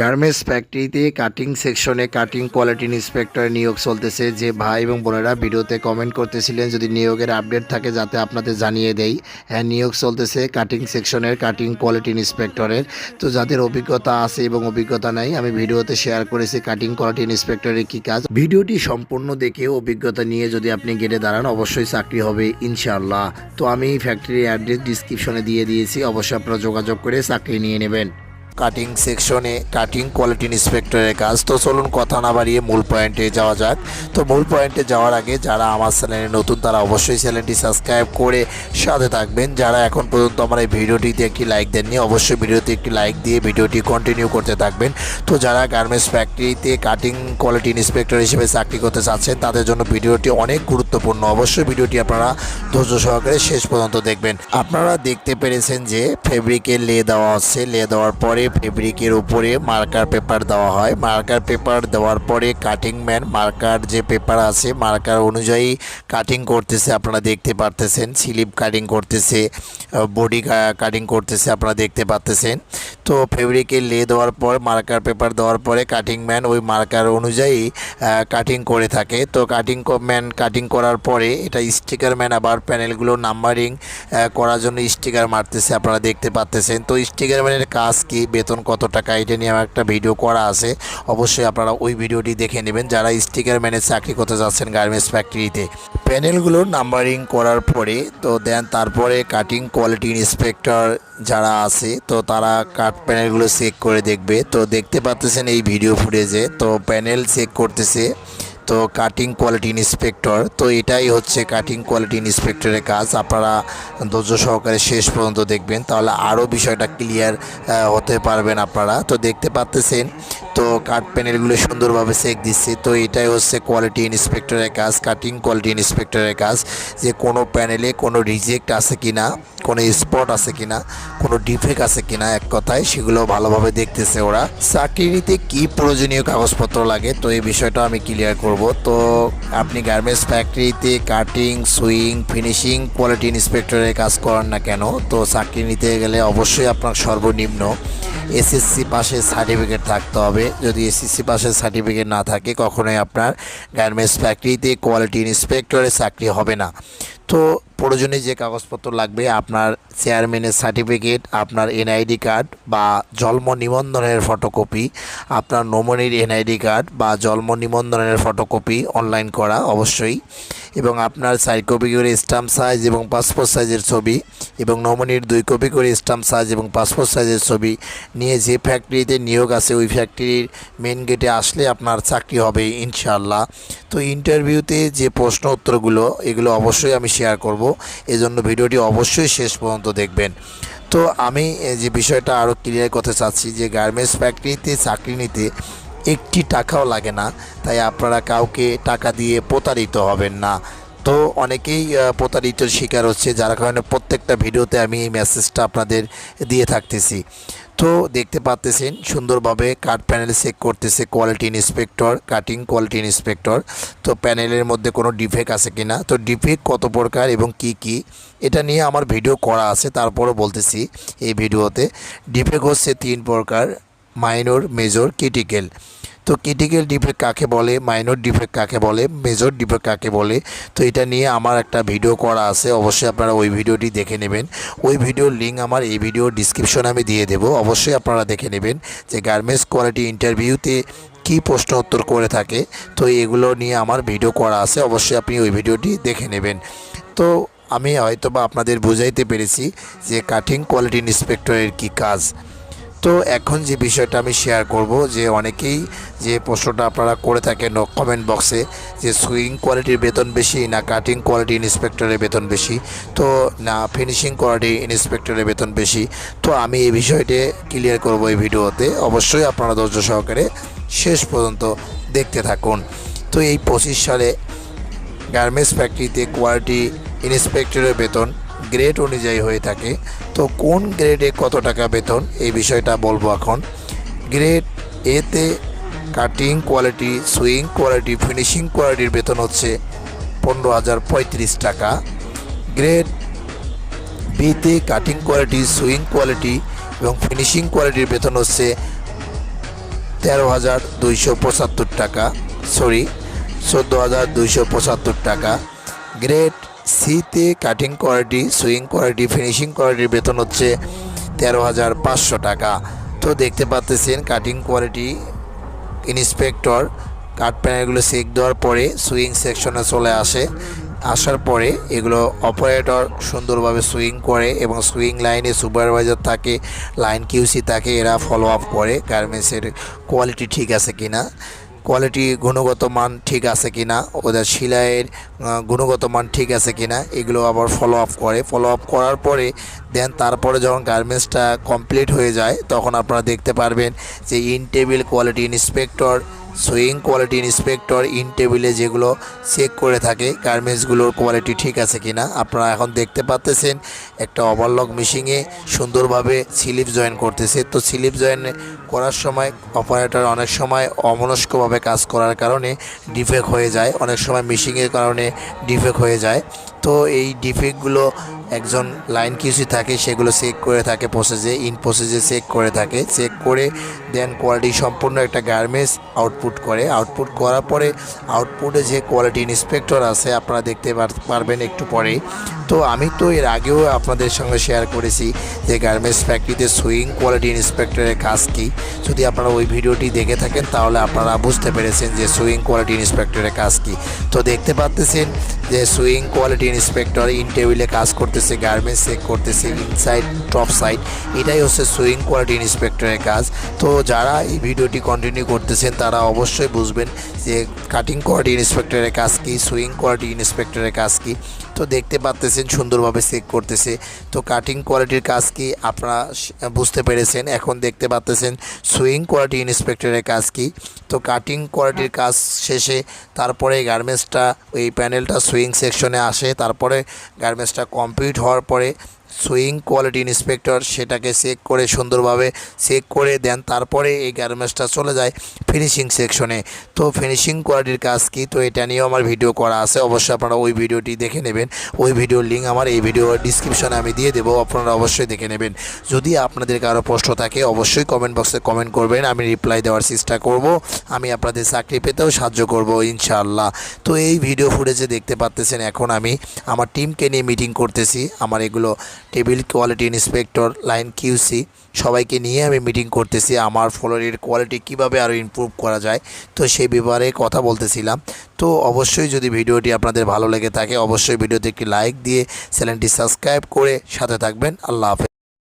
Garments ফ্যাক্টরিতে cutting সেকশনে cutting quality inspector নিয়োগ চলতেছে। যে ভাই এবং বোনেরা ভিডিওতে কমেন্ট করতেছিলেন, যদি নিয়োগের আপডেট থাকে যাতে আপনাদের জানিয়ে দেই। হ্যাঁ নিয়োগ চলতেছে কাটিং সেকশনের কাটিং কোয়ালিটি ইন্সপেক্টরের তো যাদের অভিজ্ঞতা আছে এবং অভিজ্ঞতা নাই, আমি ভিডিওতে শেয়ার করেছি কাটিং কোয়ালিটি ইন্সপেক্টরের কী কাজ। ভিডিওটি সম্পূর্ণ দেখে অভিজ্ঞতা নিয়ে যদি আপনি গেটে দাঁড়ান, অবশ্যই চাকরি হবে, ইনশাআল্লাহ। তো আমি ফ্যাক্টরির অ্যাড্রেস ডিসক্রিপশনে দিয়ে দিয়েছি, অবশ্যই আপনারা যোগাযোগ করে চাকরি নিয়ে নেবেন। কাটিং সেকশনে কাটিং কোয়ালিটি ইন্সপেক্টরের কাজ। তো চলুন কথা না বাড়িয়ে মূল পয়েন্টে যাওয়া যাক। তো মূল পয়েন্টে যাওয়ার আগে যারা আমার চ্যানেলে নতুন, তারা অবশ্যই চ্যানেলটি সাবস্ক্রাইব করে সাথে থাকবেন। যারা এখন পর্যন্ত আমার এই ভিডিওটিতে একটি লাইক দেননি, অবশ্যই ভিডিওতে একটি লাইক দিয়ে ভিডিওটি কন্টিনিউ করতে থাকবেন। তো যারা গার্মেন্টস ফ্যাক্টরিতে কাটিং কোয়ালিটি ইন্সপেক্টর হিসেবে চাকরি করতে চাচ্ছেন, তাদের জন্য ভিডিওটি অনেক গুরুত্বপূর্ণ। অবশ্যই ভিডিওটি আপনারা ধৈর্য সহকারে শেষ পর্যন্ত দেখবেন। আপনারা দেখতে পেরেছেন যে ফেব্রিকে লে দেওয়া হচ্ছে। লে দেওয়ার পরে ফেব্রিকের উপরে মার্কার পেপার দেওয়া হয়। মার্কার পেপার দেওয়ার পরে কাটিং ম্যান মার্কার যে পেপার আছে মার্কার অনুযায়ী কাটিং করতেছে, আপনারা দেখতে পারতেছেন। স্লিপ কাটিং করতেছে বডি কাটিং করতেছে, আপনারা দেখতে পারতেছেন। তো ফেব্রিকে লে দেওয়ার পর মার্কার পেপার দেওয়ার পরে কাটিং ম্যান ওই মার্কার অনুযায়ী কাটিং করে থাকে। তো কাটিং ম্যান কাটিং করার পরে এটা স্টিকার ম্যান আবার প্যানেলগুলো নাম্বারিং করার জন্য স্টিকার মারতেছে, আপনারা দেখতে পাচ্তেছেন তো স্টিকার ম্যানের কাজ কি? বেতন কত টাকা, এটা নিয়ে আমার একটা ভিডিও করা আছে। অবশ্যই আপনারা ওই ভিডিওটি দেখে নেবেন। যারা স্টিকার ম্যানের চাকরি করতে যাচ্ছেন গার্মেন্টস ফ্যাক্টরিতে প্যানেলগুলো নাম্বারিং করার পরে, তো দেন তারপরে কাটিং কোয়ালিটি ইন্সপেক্টর যারা আছে, তো তারা কাট প্যানেলগুলো চেক করে দেখবে। তো দেখতে পাচ্তেছেন এই ভিডিও ফুটেজে তো প্যানেল চেক করতেছে। তো কাটিং কোয়ালিটি ইন্সপেক্টর তো এটাই হচ্ছে কাটিং কোয়ালিটি ইন্সপেক্টরের কাজ। আপনারা ধৈর্য সহকারে শেষ পর্যন্ত দেখবেন, তাহলে আরও বিষয়টা ক্লিয়ার হতে পারবেন আপনারা। তো দেখতে পাচ্তেছেন তো কাট প্যানেলগুলো সুন্দরভাবে চেক দিচ্ছে। তো এটাই হচ্ছে কোয়ালিটি ইন্সপেক্টরের কাজ কাটিং কোয়ালিটি ইন্সপেক্টরের কাজ যে কোনো প্যানেলে কোনো রিজেক্ট আছে কি না কোনো স্পট আছে কিনা, কোনো ডিফেক্ট আছে কিনা এক কথায় সেগুলো ভালোভাবে দেখতেছে ওরা। চাকরি নিতে কী প্রয়োজনীয় কাগজপত্র লাগে? তো এই বিষয়টা আমি ক্লিয়ার করব। তো আপনি গার্মেন্টস ফ্যাক্টরিতে কাটিং সুইং ফিনিশিং কোয়ালিটি ইন্সপেক্টরের কাজ করেন না কেন? তো চাকরি নিতে গেলে অবশ্যই আপনার সর্বনিম্ন এসএসসি পাশের সার্টিফিকেট থাকতে হবে। যদি এসএসসি পাশের সার্টিফিকেট না থাকে, কখনোই আপনার গার্মেন্টস ফ্যাক্টরিতে কোয়ালিটি ইন্সপেক্টরের চাকরি হবে না। তো প্রয়োজনে যে কাগজপত্র লাগবে, আপনার চেয়ারম্যানের সার্টিফিকেট আপনার এনআইডি কার্ড বা জন্ম নিবন্ধনের ফটোকপি আপনার নমনির এনআইডি কার্ড বা জন্ম নিবন্ধনের ফটোকপি অনলাইন করা অবশ্যই এবং আপনার চার কপি করে স্টাম্প সাইজ এবং পাসপোর্ট সাইজের ছবি এবং নমনির দুই কপি করে স্টাম্প সাইজ এবং পাসপোর্ট সাইজের ছবি নিয়ে যে ফ্যাক্টরিতে নিয়োগ আছে, ওই ফ্যাক্টরির মেন গেটে আসলে আপনার চাকরি হবে ইনশাআল্লাহ। তো ইন্টারভিউতে যে প্রশ্ন উত্তরগুলো, এগুলো অবশ্যই আমি শেয়ার করব। এজন্য ভিডিওটি অবশ্যই শেষ পর্যন্ত দেখবেন। তো আমি যে বিষয়টা আরও ক্লিয়ার করতে চাচ্ছি যে গার্মেন্টস ফ্যাক্টরিতে চাকরি নিতে একটি টাকাও লাগে না। তাই আপনারা কাউকে টাকা দিয়ে প্রতারিত হবেন না। তো অনেকেই প্রতারিত শিকার হচ্ছে, যার কারণে প্রত্যেকটা ভিডিওতে আমি এই মেসেজটা আপনাদের দিয়ে থাকতেছি। তো দেখতে পাচ্তেছেন সুন্দরভাবে কাট প্যানেল চেক করতেছে quality inspector cutting quality inspector তো প্যানেলের মধ্যে কোনো ডিফেক্ট আছে কি না তো ডিফেক্ট কত প্রকার এবং কি কি? এটা নিয়ে আমার ভিডিও করা আছে, তারপরও বলতেছি এই ভিডিওতে। ডিফেক্ট হচ্ছে তিন প্রকার মাইনর মেজর ক্রিটিক্যাল তো ক্রিটিক্যাল ডিফেক্ট কাকে বলে? মাইনর ডিফেক্ট কাকে বলে? মেজর ডিফেক্ট কাকে বলে? তো এটা নিয়ে আমার একটা ভিডিও করা আছে, অবশ্যই আপনারা ওই ভিডিওটি দেখে নেবেন। ওই ভিডিওর লিঙ্ক আমার এই ভিডিও ডিসক্রিপশনে আমি দিয়ে দেবো। অবশ্যই আপনারা দেখে নেবেন যে গার্মেন্টস কোয়ালিটি ইন্টারভিউতে কী প্রশ্ন উত্তর করে থাকে। তো এগুলো নিয়ে আমার ভিডিও করা আছে, অবশ্যই আপনি ওই ভিডিওটি দেখে নেবেন। তো আমি হয়তো বা আপনাদের বুঝাইতে পেরেছি যে কাটিং কোয়ালিটি ইন্সপেক্টরের কী কাজ। তো এখন যে বিষয়টা আমি শেয়ার করব, যে অনেকেই যে প্রশ্নটা আপনারা করে থাকেন কমেন্ট বক্সে যে সুইং কোয়ালিটির বেতন বেশি না কাটিং কোয়ালিটি ইন্সপেক্টরের বেতন বেশি, তো না ফিনিশিং কোয়ালিটি ইন্সপেক্টরের বেতন বেশি, তো আমি এই বিষয়টি ক্লিয়ার করব এই ভিডিওতে। অবশ্যই আপনারা ধৈর্য সহকারে শেষ পর্যন্ত দেখতে থাকুন। তো এই পঁচিশ সালে গার্মেন্টস ফ্যাক্টরিতে কোয়ালিটি ইন্সপেক্টরের বেতন গ্রেড অনুযায়ী হয়ে থাকে। তো কোন গ্রেডে কত টাকা বেতন? এই বিষয়টা বলব এখন। গ্রেড এতে cutting quality sewing quality finishing কোয়ালিটির বেতন হচ্ছে পনেরো হাজার পঁয়ত্রিশ টাকা। গ্রেড বিতে কাটিং কোয়ালিটি সুইং কোয়ালিটি এবং ফিনিশিং কোয়ালিটির বেতন হচ্ছে তেরো হাজার দুইশো পঁচাত্তর টাকা। সরি চোদ্দ হাজার দুইশো পঁচাত্তর টাকা। গ্রেড সিতে cutting quality, sewing quality, finishing কোয়ালিটির বেতন হচ্ছে তেরো হাজার পাঁচশো টাকা। তো দেখতে পাচ্তেছেন কাটিং কোয়ালিটি ইন্সপেক্টর, কাঠ প্যানেলগুলো সেক দেওয়ার পরে সুইং সেকশনে চলে আসে। আসার পরে এগুলো অপারেটর সুন্দরভাবে সুইং করে এবং সুইং লাইনে সুপারভাইজার থাকে, লাইন কিউসি থাকে, এরা ফলো আপ করে, গার্মেন্টসের কোয়ালিটি ঠিক আছে কিনা। কোয়ালিটি গুণগত মান ঠিক আছে কিনা, ওদের সেলাইয়ের গুণগত মান ঠিক আছে কিনা, এগুলো আবার ফলো আপ করে। ফলো আপ করার পরে দেন তারপরে যখন গার্মেন্টসটা কমপ্লিট হয়ে যায়, তখন আপনারা দেখতে পারবেন যে in table quality inspector sewing quality inspector in টেবিলে যেগুলো চেক করে থাকে গার্মেন্টসগুলোর কোয়ালিটি ঠিক আছে কিনা। আপনারা এখন দেখতে পাচ্তেছেন একটা ওভারলক মেশিনে সুন্দরভাবে স্লিপ জয়েন করতেছে। তো স্লিপ জয়েন করার সময় অপারেটর অনেক সময় অমনস্কভাবে কাজ করার কারণে ডিফেক্ট হয়ে যায়। অনেক সময় মিশিংয়ের কারণে ডিফেক্ট হয়ে যায়। তো এই ডিফেক্টগুলো একজন লাইন কিউসি থাকে, সেগুলো চেক করে থাকে প্রসেসে ইন প্রসেসে চেক করে থাকে। চেক করে দেন কোয়ালিটি সম্পূর্ণ একটা গার্মেন্টস আউটপুট করে। আউটপুট করার পরে আউটপুটে যে কোয়ালিটি ইন্সপেক্টর আছে, আপনারা দেখতে পার- পারবেন একটু পরেই। তো আমি তো এর আগেও আপনাদের সঙ্গে শেয়ার করেছি যে গার্মেন্টস ফ্যাক্টরিতে সুইং কোয়ালিটি ইন্সপেক্টরের কাজ কী। যদি আপনারা ওই ভিডিওটি দেখে থাকেন, তাহলে আপনারা বুঝতে পেরেছেন যে সুইং কোয়ালিটি ইন্সপেক্টরের কাজ কী। তো দেখতে পাচ্তেছেন যে সুইং কোয়ালিটি ইন্সপেক্টর ইন টেবিলে কাজ করতেছে, গার্মেন্টস চেক করতেছে, ইনসাইড, টপ সাইড, এটাই হচ্ছে সুইং কোয়ালিটি ইন্সপেক্টরের কাজ। তো যারা এই ভিডিওটি কন্টিনিউ করতেছেন, তারা অবশ্যই বুঝবেন যে কাটিং কোয়ালিটি ইন্সপেক্টরের কাজ কী, সুইং কোয়ালিটি ইন্সপেক্টরের কাজ কী। তো দেখতে পাচ্তেছেন সুন্দরভাবে সেক করতেছে। তো কাটিং কোয়ালিটির কাজ কি আপনারা বুঝতে পেরেছেন? এখন দেখতে পাচ্তেছেন সুইং কোয়ালিটি ইন্সপেক্টরের কাজ কি? তো কাটিং কোয়ালিটির কাজ শেষে তারপরে গার্মেন্টসটা ওই প্যানেলটা সুইং সেকশনে আসে। তারপরে গার্মেন্টসটা কমপ্লিট হওয়ার পরে সুইং কোয়ালিটি ইন্সপেক্টর, সেটাকে চেক করে সুন্দরভাবে চেক করে দেন, তারপরে এই গার্মেন্টসটা চলে যায় ফিনিশিং সেকশনে তো ফিনিশিং কোয়ালিটির কাজ কি? তো এটা নিয়েও আমার ভিডিও করা আছে, অবশ্যই আপনারা ওই ভিডিওটি দেখে নেবেন। ওই ভিডিওর লিঙ্ক আমার এই ভিডিও ডিসক্রিপশনে আমি দিয়ে দেবো, আপনারা অবশ্যই দেখে নেবেন। যদি আপনাদের কারও প্রশ্ন থাকে, অবশ্যই কমেন্ট বক্সে কমেন্ট করবেন, আমি রিপ্লাই দেওয়ার চেষ্টা করব, আমি আপনাদের চাকরি পেতেও সাহায্য করব, ইনশাআল্লাহ। তো এই ভিডিও ফুটেজে দেখতে পাচ্তেছেন, এখন আমি আমার টিমকে নিয়ে মিটিং করতেছি, আমার এগুলো table quality inspector, line QC সবাইকে নিয়ে আমি মিটিং করতেছি। আমার ফ্লোরের কোয়ালিটি কীভাবে আরও ইম্প্রুভ করা যায়, তো সেই ব্যাপারে কথা বলতেছিলাম। তো অবশ্যই যদি ভিডিওটি আপনাদের ভালো লেগে থাকে, অবশ্যই ভিডিওতে একটি লাইক দিয়ে চ্যানেলটি সাবস্ক্রাইব করে সাথে থাকবেন। আল্লাহ হাফেজ।